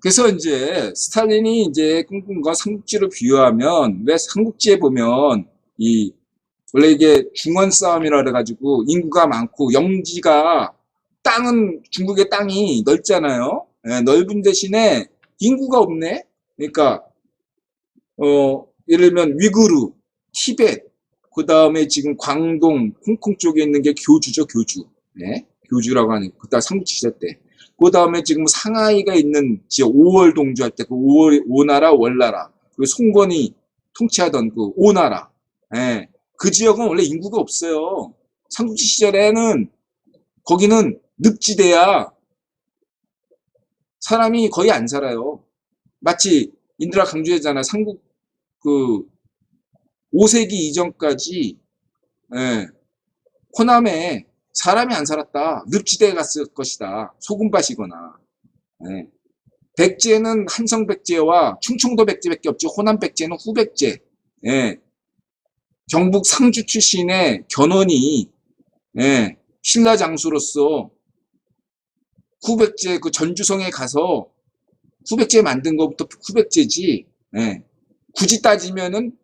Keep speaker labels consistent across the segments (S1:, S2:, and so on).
S1: 그래서 이제 스탈린이 이제 꿈꾼 건 삼국지로 비유하면 왜 삼국지에 보면 이 원래 이게 중원 싸움이라 그래가지고 인구가 많고 영지가 땅은 중국의 땅이 넓잖아요. 예, 넓은 대신에 인구가 없네. 그러니까 어 예를 들면 위구르, 티벳, 그 다음에 지금 광동, 홍콩 쪽에 있는 게 교주죠, 교주. 네, 교주라고 하는 그때 삼국지 시대 때. 그 다음에 지금 상하이가 있는 지역 5월 동주할 때 그 5월 오나라 월나라 그 송건이 통치하던 그 오나라. 예, 그 지역은 원래 인구가 없어요. 삼국지 시절에는 거기는 늪지대야. 사람이 거의 안 살아요. 마치 인드라 강조했잖아. 삼국 그 5세기 이전까지 예, 호남에 사람이 안 살았다. 늪지대에 갔을 것이다. 소금밭이거나. 예. 백제는 한성 백제와 충청도 백제밖에 없지. 호남 백제는 후백제. 예. 경북 상주 출신의 견훤이 예, 신라 장수로서 후백제 그 전주성에 가서 후백제 만든 것부터 후백제지. 예. 굳이 따지면은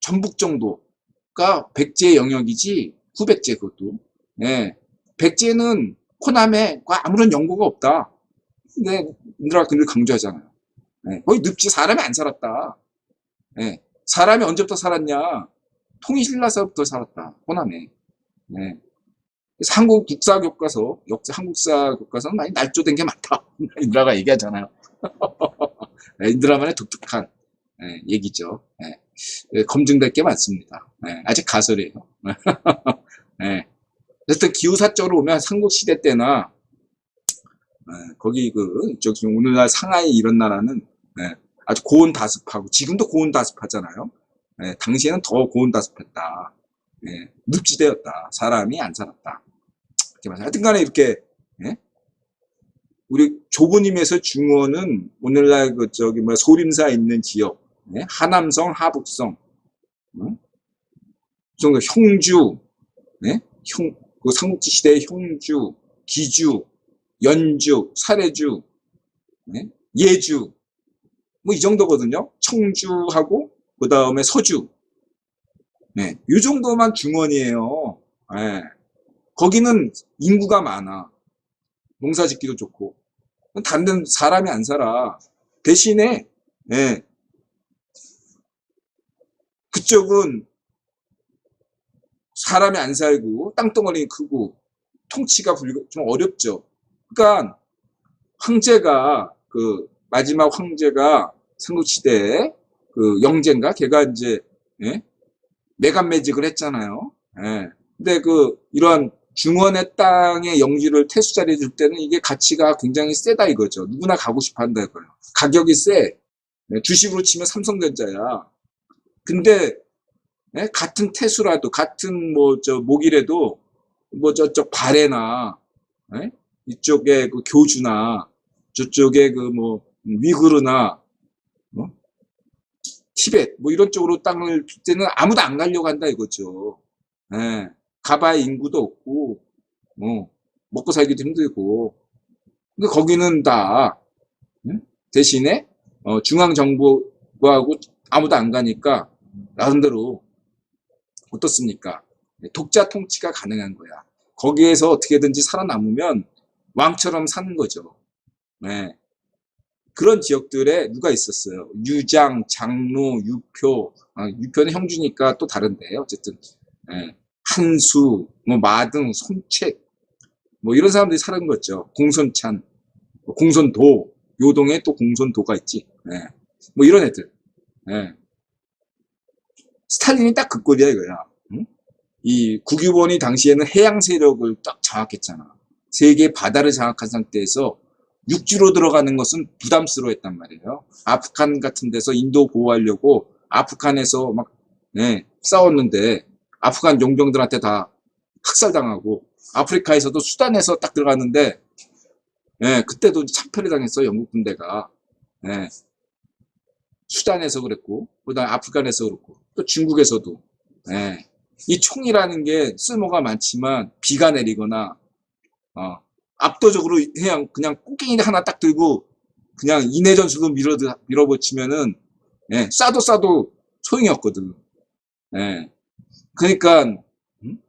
S1: 전북 정도가 백제 영역이지 후백제 그것도. 예. 백제는 호남에 아무런 연고가 없다. 근데 인드라 그늘 강조하잖아요. 예. 거의 늪지 사람이 안 살았다. 예. 사람이 언제부터 살았냐? 통일신라서부터 살았다. 호남에. 예. 그래서 한국 국사 교과서, 역사 한국사 교과서는 많이 날조된 게 많다. 인드라가 얘기하잖아요. 예, 인드라만의 독특한 예, 얘기죠. 예. 예, 검증될 게 많습니다. 예, 아직 가설이에요. 예. 어쨌든 기후사적으로 보면 삼국시대 때나 예, 거기 그 저기 오늘날 상하이 이런 나라는 예, 아주 고온 다습하고 지금도 고온 다습하잖아요. 예, 당시에는 더 고온 다습했다. 예, 늪지대였다. 사람이 안 살았다. 이렇게 말해요. 하여튼간에 이렇게 예? 우리 힘에서 중원은 오늘날 그 저기 뭐 소림사 있는 지역, 예? 하남성, 하북성, 어? 좀 형주, 예? 형, 그 삼국지 시대의 형주, 기주, 연주, 사례주, 예? 예주, 뭐 이 정도거든요. 청주하고 그 다음에 서주, 네, 이 정도만 중원이에요. 예. 거기는 인구가 많아. 농사 짓기도 좋고. 다른 사람이 안 살아. 대신에, 예. 그쪽은 사람이 안 살고, 땅덩어리 크고, 통치가 불, 좀 어렵죠. 그러니까, 황제가, 그, 마지막 황제가 삼국시대에 그 영제인가? 걔가 이제, 예? 매간매직을 했잖아요. 예. 근데 그, 이러한 중원의 땅에 영지를 태수 자리 줄 때는 이게 가치가 굉장히 세다 이거죠. 누구나 가고 싶어 한다 이거예요. 가격이 세. 네, 주식으로 치면 삼성전자야. 근데 네, 같은 태수라도 같은 뭐 저 목이라도 뭐 저쪽 발해나 네? 이쪽에 그 교주나 저쪽에 그 뭐 위구르나 어? 티벳 뭐 이런 쪽으로 땅을 줄 때는 아무도 안 가려고 한다 이거죠. 예. 가봐야 인구도 없고, 뭐, 먹고 살기도 힘들고. 근데 거기는 다, 응? 대신에, 어, 중앙정부하고 아무도 안 가니까, 나름대로, 어떻습니까? 독자 통치가 가능한 거야. 거기에서 어떻게든지 살아남으면 왕처럼 사는 거죠. 네. 그런 지역들에 누가 있었어요? 유장, 장로, 유표, 아, 유표는 형주니까 또 다른데, 어쨌든. 네. 한수, 뭐 마등, 손책, 뭐 이런 사람들이 사는 거죠. 공손찬, 뭐 공손도, 요동에 또 공손도가 있지. 예. 뭐 이런 애들. 예. 스탈린이 딱 그 꼴이야 이거야. 응? 이 국유본이 당시에는 해양 세력을 딱 장악했잖아. 세계 바다를 장악한 상태에서 육지로 들어가는 것은 부담스러워했단 말이에요. 아프간 같은 데서 인도 보호하려고 아프간에서 막 예, 싸웠는데 아프간 용병들한테 다 학살당하고 아프리카에서도 수단에서 딱 들어갔는데 예, 그때도 참패를 당했어 영국 군대가 예, 수단에서 그랬고 그다음 아프간에서 그렇고 또 중국에서도 예, 이 총이라는 게 쓸모가 많지만 비가 내리거나 어, 압도적으로 그냥 그냥 꽃갱이 하나 딱 들고 그냥 인해 전술로 밀어 밀어붙이면은 예, 싸도 싸도 소용이 없거든. 예. 그러니까 음?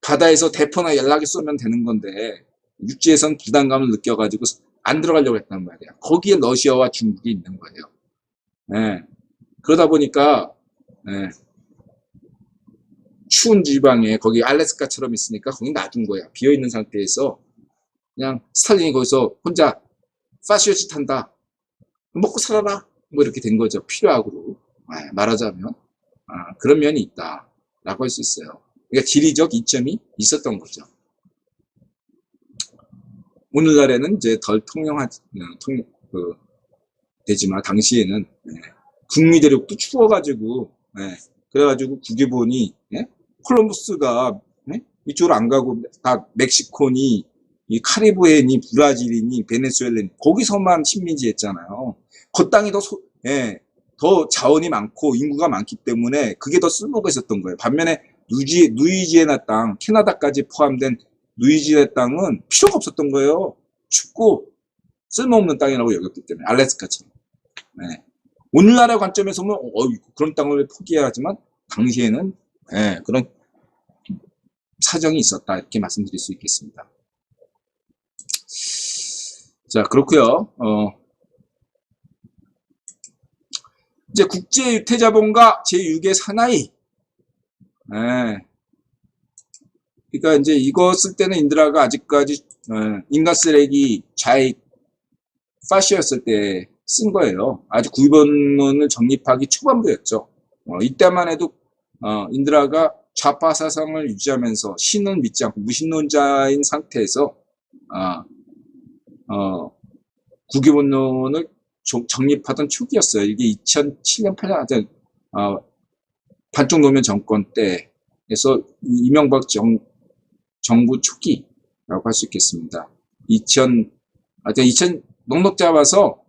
S1: 바다에서 대포나 연락이 쏘면 되는 건데 육지에선 부담감을 느껴가지고 안 들어가려고 했단 말이야. 거기에 러시아와 중국이 있는 거예요. 예. 그러다 보니까 예. 추운 지방에 거기 알래스카처럼 있으니까 거기 놔둔 거야. 비어 있는 상태에서 그냥 스탈린이 거기서 혼자 파시오치 탄다. 먹고 살아라. 뭐 이렇게 된 거죠. 필요하고 예, 말하자면 아, 그런 면이 있다라고 할 수 있어요. 그러니까 지리적 이점이 있었던 거죠. 오늘날에는 이제 덜 통용하, 어, 통, 그, 되지만, 당시에는, 예, 북미 대륙도 추워가지고, 예, 그래가지고 국외본이, 예, 콜럼부스가, 예, 이쪽으로 안 가고, 다 멕시코니, 이 카리브해니, 브라질이니, 베네수엘라니, 거기서만 식민지 했잖아요. 그 땅이 더, 소, 예, 더 자원이 많고, 인구가 많기 때문에, 그게 더 쓸모가 있었던 거예요. 반면에, 누지, 누이지에나 땅, 캐나다까지 포함된 누이지의 땅은 필요가 없었던 거예요. 춥고 쓸모없는 땅이라고 여겼기 때문에 알래스카처럼. 네. 오늘날의 관점에서 보면 어, 그런 땅을 왜 포기해야 하지만 당시에는 네, 그런 사정이 있었다 이렇게 말씀드릴 수 있겠습니다. 자 그렇고요. 어, 이제 국제 유태자본과 제6의 사나이. 네. 그러니까 이제 이거 쓸 때는 인드라가 아직까지 어, 인간 쓰레기 좌익 파시였을 때 쓴 거예요. 아직 구입원문을 정립하기 초반부였죠. 어, 이때만 해도 어, 인드라가 좌파 사상을 유지하면서 신은 믿지 않고 무신론자인 상태에서 어, 어, 국유본론을 정립하던 초기였어요. 이게 2007년 8년 어, 반쪽 노면 정권 때에서 이명박 정, 정부 초기라고 할 수 있겠습니다. 2000, 아, 2000, 넉넉 잡아서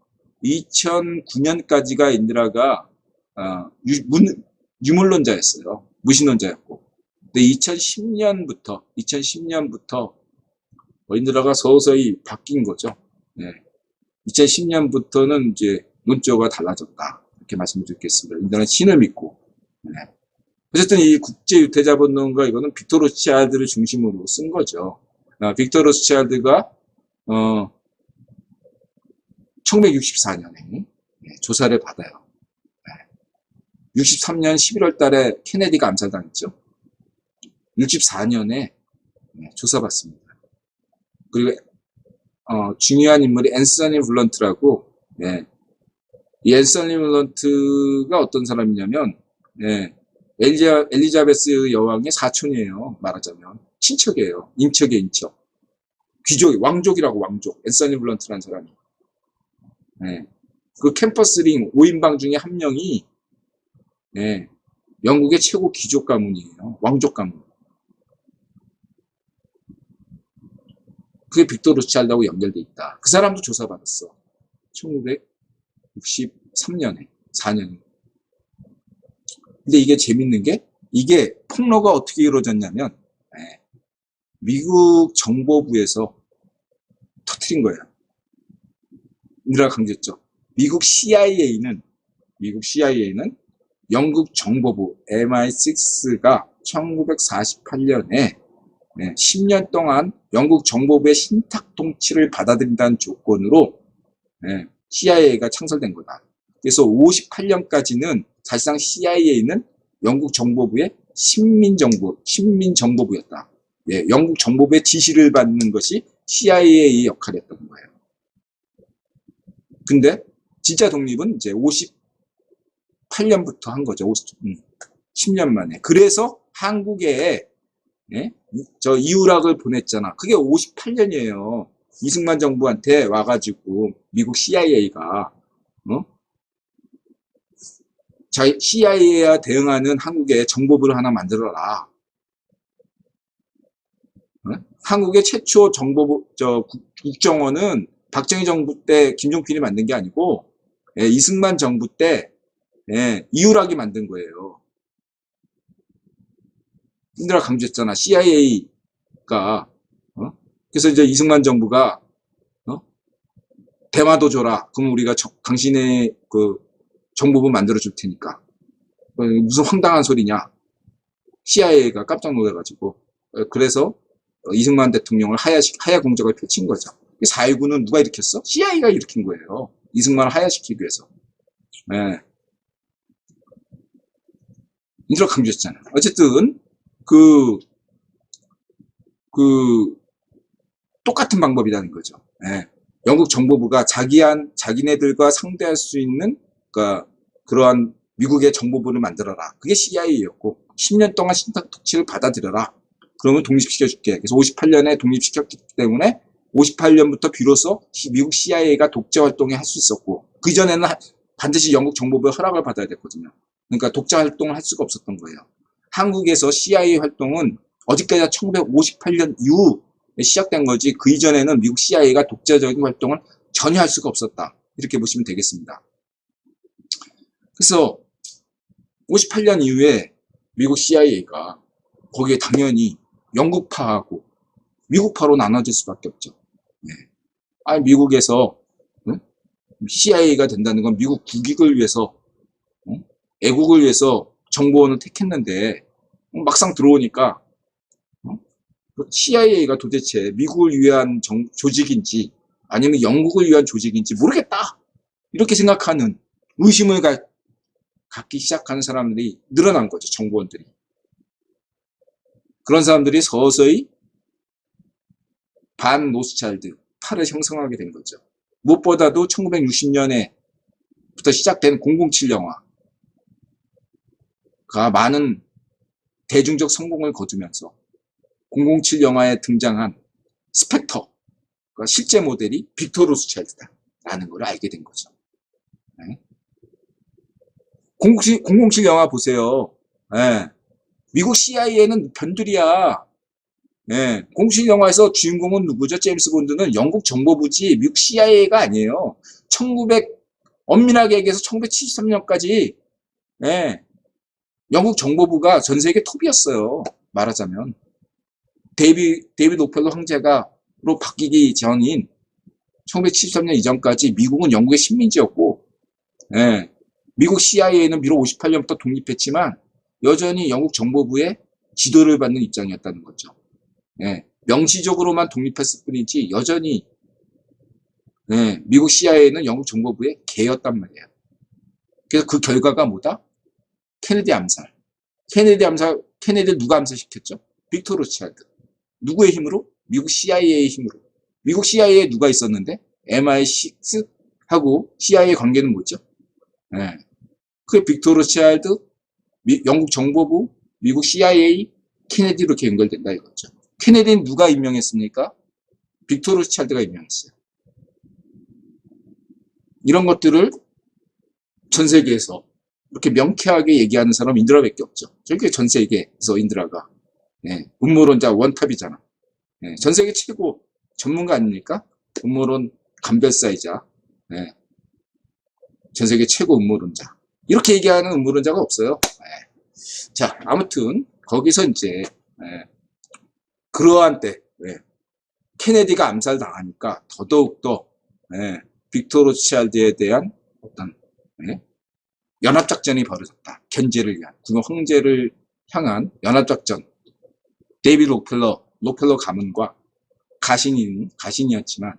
S1: 2009년까지가 인드라가, 어, 유, 문, 유물론자였어요. 무신론자였고. 근데 2010년부터, 2010년부터 인드라가 서서히 바뀐 거죠. 네. 2010년부터는 이제 논조가 달라졌다. 이렇게 말씀드리겠습니다. 인드라는 신을 믿고. 네. 어쨌든 이 국제 유태자본론과 이거는 빅토 로스차일드를 중심으로 쓴 거죠. 아, 빅토 로스차일드가 어, 1964년에 조사를 받아요. 63년 11월 달에 케네디가 암살당했죠. 64년에 조사받습니다. 그리고 어, 중요한 인물이 앤서니 블런트라고 예. 이 앤서니 블런트가 어떤 사람이냐면 예. 엘리자, 엘리자베스 여왕의 사촌이에요. 말하자면. 친척이에요. 인척의 인척. 귀족, 왕족이라고 왕족. 앤서니 블런트라는 사람이. 네. 그 캠퍼스링 5인방 중에 한 명이 네. 영국의 최고 귀족 가문이에요. 왕족 가문. 그게 빅토르 스찰드하고 연결돼 있다. 그 사람도 조사받았어. 1963년에, 4년에. 근데 이게 재밌는 게 이게 폭로가 어떻게 이루어졌냐면 예, 미국 정보부에서 터트린 거예요. 인드라 강조했죠. 미국 CIA는 미국 CIA는 영국 정보부 MI6가 1948년에 10년 동안 영국 정보부의 신탁 통치를 받아들인다는 조건으로 예, CIA가 창설된 거다. 그래서 58년까지는 사실상 CIA는 영국 정보부의 신민정부, 신민정보부였다. 예, 영국 정보부의 지시를 받는 것이 CIA의 역할이었던 거예요. 근데 진짜 독립은 이제 58년부터 한 거죠. 50, 음, 10년 만에. 그래서 한국에 예? 저 이우락을 보냈잖아. 그게 58년이에요. 이승만 정부한테 와가지고 미국 CIA가 어? CIA와 대응하는 한국의 정보부를 하나 만들어라. 어? 한국의 최초 정보부, 저, 국정원은 박정희 정부 때 김종필이 만든 게 아니고, 예, 이승만 정부 때, 예, 이유락이 만든 거예요. 힘들어 강조했잖아. CIA가, 어? 그래서 이제 이승만 정부가, 어? 대마도 줘라. 그럼 우리가 저- 당신의 그 정보부 만들어 줄 테니까. 어, 무슨 황당한 소리냐. CIA가 깜짝 놀라가지고. 어, 그래서 어, 이승만 대통령을 하야시, 하야 공작을 펼친 거죠. 4.19는 누가 일으켰어? CIA가 일으킨 거예요. 이승만을 하야시키기 위해서. 예. 인트로 강조했잖아요. 어쨌든, 그, 그, 똑같은 방법이라는 거죠. 예. 영국 정보부가 자기한, 자기네들과 상대할 수 있는, 그니까, 그러한 미국의 정보부를 만들어라. 그게 CIA였고, 10년 동안 신탁 특치를 받아들여라. 그러면 독립시켜줄게. 그래서 58년에 독립시켰기 때문에 58년부터 비로소 시- 미국 CIA가 독재 활동을 할수 있었고, 그 전에는 하- 반드시 영국 정보부의 허락을 받아야 됐거든요. 그러니까 독자 활동을 할 수가 없었던 거예요. 한국에서 CIA 활동은 어디까지나 1958년 이후에 시작된 거지 그 이전에는 미국 CIA가 독자적인 활동을 전혀 할 수가 없었다. 이렇게 보시면 되겠습니다. 그래서 58년 이후에 미국 CIA가 거기에 당연히 영국파하고 미국파로 나눠질 수밖에 없죠. 네. 아니 미국에서 응? CIA가 된다는 건 미국 국익을 위해서 응? 애국을 위해서 정보원을 택했는데 응? 막상 들어오니까 응? 그 CIA가 도대체 미국을 위한 정- 조직인지 아니면 영국을 위한 조직인지 모르겠다 이렇게 생각하는 의심을 가- 갖기 시작하는 사람들이 늘어난 거죠 정보원들이 그런 사람들이 서서히 반 노스차일드 파를 형성하게 된 거죠. 무엇보다도 1960년에부터 시작된 007 영화가 많은 대중적 성공을 거두면서 007 영화에 등장한 스펙터, 그 실제 모델이 빅토 로스차일드다라는 걸 알게 된 거죠. 네. 007, 007 영화 보세요. 예. 미국 CIA는 변두리야. 예, 공식 영화에서 주인공은 누구죠? 제임스 본드는 영국 정보부지 미국 CIA가 아니에요. 1900 엄밀하게 얘기해서 1973년까지 예, 영국 정보부가 전 세계 톱이었어요. 말하자면 데이비 데이비드 오펠로 황제가로 바뀌기 전인 1973년 이전까지 미국은 영국의 식민지였고 예, 미국 CIA는 비록 58년부터 독립했지만 여전히 영국 정보부의 지도를 받는 입장이었다는 거죠. 예, 명시적으로만 독립했을 뿐이지 여전히 예, 미국 CIA는 영국 정보부의 개였단 말이에요. 그래서 그 결과가 뭐다? 케네디 암살. 케네디 암살, 케네디 누가 암살시켰죠? 빅토 로치알드. 누구의 힘으로? 미국 CIA의 힘으로. 미국 CIA에 누가 있었는데? MI6하고 CIA 관계는 뭐죠? 예. 그게 빅토 로치알드, 미- 영국 정보부, 미국 CIA, 케네디 이렇게 연결된다 이거죠. 케네디는 누가 임명했습니까? 빅토 로스차일드가 임명했어요. 이런 것들을 전 세계에서 이렇게 명쾌하게 얘기하는 사람 인드라밖에 없죠. 저게 전 세계에서 인드라가 예, 음모론자 원탑이잖아. 예, 전 세계 최고 전문가 아닙니까? 음모론 감별사이자 예, 전 세계 최고 음모론자. 이렇게 얘기하는 음모론자가 없어요. 예. 자, 아무튼 거기서 이제 예, 그러한 때 예, 케네디가 암살당하니까 더더욱더 예, 빅토 로치알드에 대한 어떤 예, 연합작전이 벌어졌다. 견제를 위한 그건 황제를 향한 연합작전. 데이비드 록펠러, 록펠러 가문과 가신인 가신이었지만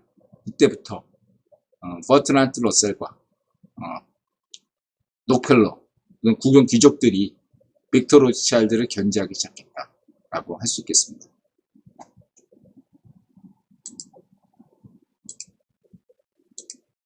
S1: 이때부터 어, 버트란트 러셀과 어, 그런 국영 귀족들이 빅토 로치알드를 견제하기 시작했다라고 할 수 있겠습니다.